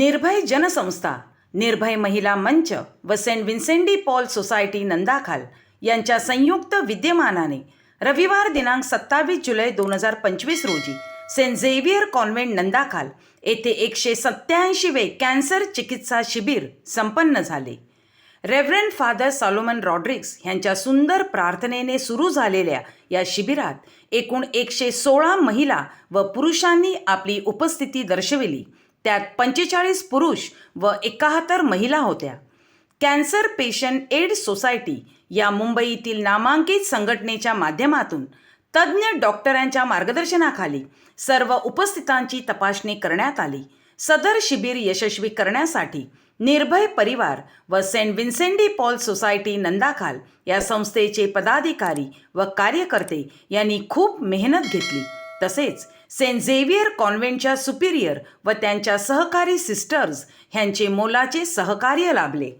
निर्भय जनसंस्था निर्भय महिला मंच व Saint Vincent de Paul Society Nandakhal यांच्या संयुक्त विद्यमानाने रविवार दिनांक सत्तावीस जुलै दोन हजार पंचवीस रोजी सेंट झेवियर कॉन्व्हेंट नंदाखाल येथे एकशे सत्याऐंशीवे कॅन्सर चिकित्सा शिबिर संपन्न झाले. रेव्हरंड फादर सॉलोमन रॉड्रिक्स यांच्या सुंदर प्रार्थनेने सुरू झालेल्या या शिबिरात एकूण एकशे सोळा महिला व पुरुषांनी आपली उपस्थिती दर्शविली. त्यात पंचेचाळीस पुरुष व एकाहत्तर महिला होत्या. कॅन्सर पेशंट एड सोसायटी या मुंबईतील नामांकित संघटनेच्या माध्यमातून तज्ज्ञ डॉक्टरांच्या मार्गदर्शनाखाली सर्व उपस्थितांची तपासणी करण्यात आली. सदर शिबिर यशस्वी करण्यासाठी निर्भय परिवार व Saint Vincent de Paul Society Nandakhal या संस्थेचे पदाधिकारी व कार्यकर्ते यांनी खूप मेहनत घेतली. तसेच सेंट झेवियर कॉन्व्हेंटच्या सुपिरियर व त्यांच्या सहकारी सिस्टर्स ह्यांचे मोलाचे सहकार्य लाभले.